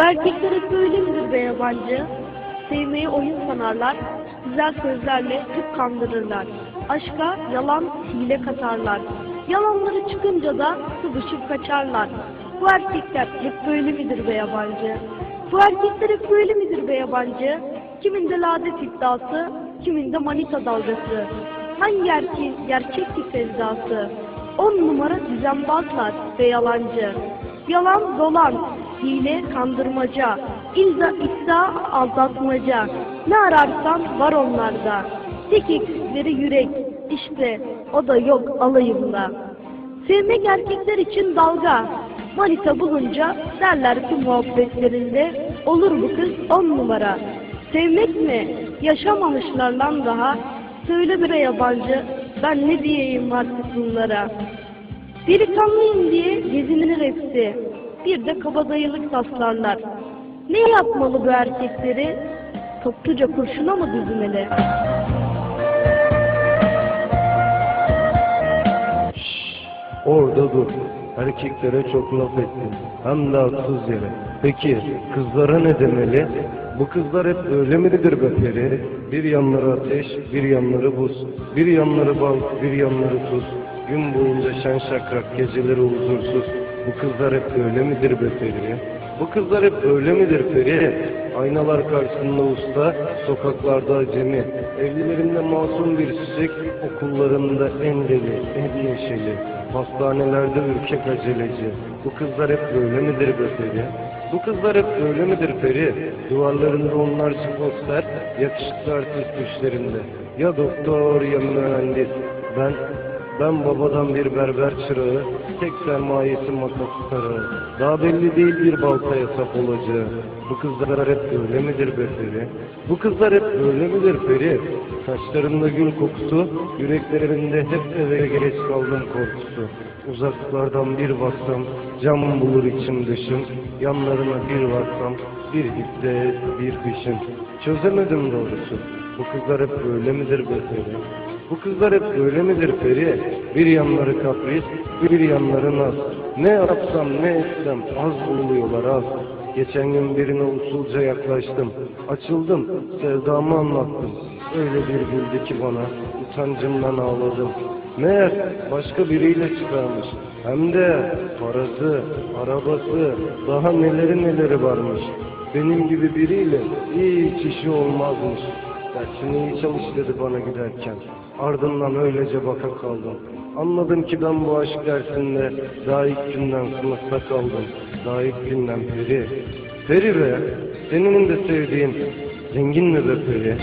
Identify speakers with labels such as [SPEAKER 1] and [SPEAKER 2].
[SPEAKER 1] erkekler hep böyle midir be yabancı? Sevmeyi oyun sanarlar, güzel sözlerle hep kandırırlar. Aşka yalan, hile katarlar. Yalanları çıkınca da sıvışıp kaçarlar. Bu erkekler hep böyle midir be yabancı? Bu erkekler hep böyle midir be yabancı? Kiminde lades iddiası, kiminde manita dalgası. Hangi erkeğin gerçek ki sevdası? On numara düzenbazlar ve yalancı. Yalan dolan, hile kandırmaca, ilza iddia aldatmaca. Ne ararsan var onlarda. Tek eksikleri yürek, işte o da yok alayımda. Sevmek erkekler için dalga. Manita bulunca derler ki muhabbetlerinde olur bu kız on numara. Sevmek mi? Yaşamamışlar lan daha. Söyle bire yabancı, ben ne diyeyim artık bunlara. Delikanlıyım diye gezinir hepsi. Bir de kabadayılık taslarlar. Ne yapmalı bu erkekleri? Topluca kurşuna mı düzmeli?
[SPEAKER 2] Orada dur. Erkeklere çok laf ettin. Hem de haksız yere. Peki kızlara ne demeli? Bu kızlar hep öyle midir be peri? Bir yanları ateş, bir yanları buz. Bir yanları bal, bir yanları tuz. Gün boyunca şen şakrak, geceleri huzursuz. Bu kızlar hep öyle midir be peri? Bu kızlar hep öyle midir peri? Aynalar karşısında usta, sokaklarda acemi. Evlilerinde masum bir çiçek, okullarında en deli, en neşeli. Hastanelerde ürkek aceleci. Bu kızlar hep böyle midir be peri? Bu kızlar hep böyle midir peri? Duvarlarında onlarca poster, yakışıklı artist düşlerinde. Ya doktor ya mühendis. Ben ben babadan bir berber çırağı, tek sermayesi makas tarağı. Daha belli değil bir baltaya sap olacağı. Bu kızlar hep böyle midir be peri? Bu kızlar hep böyle midir peri? Saçlarında gül kokusu, yüreklerinde hep eve geç kaldım korkusu. Uzaklardan bir baksam, cam bulur içim dışım. Yanlarına bir baksam, bir hiddet, bir hışım. Çözemedim doğrusu. Bu kızlar hep böyle midir be peri? Bu kızlar hep böyle midir peri? Bir yanları kapris, bir yanları naz. Ne yapsam ne etsem az buluyorlar az. Geçen gün birine usulca yaklaştım. Açıldım, sevdamı anlattım. Öyle bir güldü ki bana, utancımdan ağladım. Meğer başka biriyle çıkarmış. Hem de parası, arabası, daha neleri neleri varmış. Benim gibi biriyle hiç işi olmazmış. Dersini iyi çalış dedi bana giderken. Ardından öylece baka kaldım. Anladım ki ben bu aşk dersinde daha ilk günden sınıfta kaldım. Daha ilk günden peri. Peri be, senin de sevdiğin zengin mi be peri?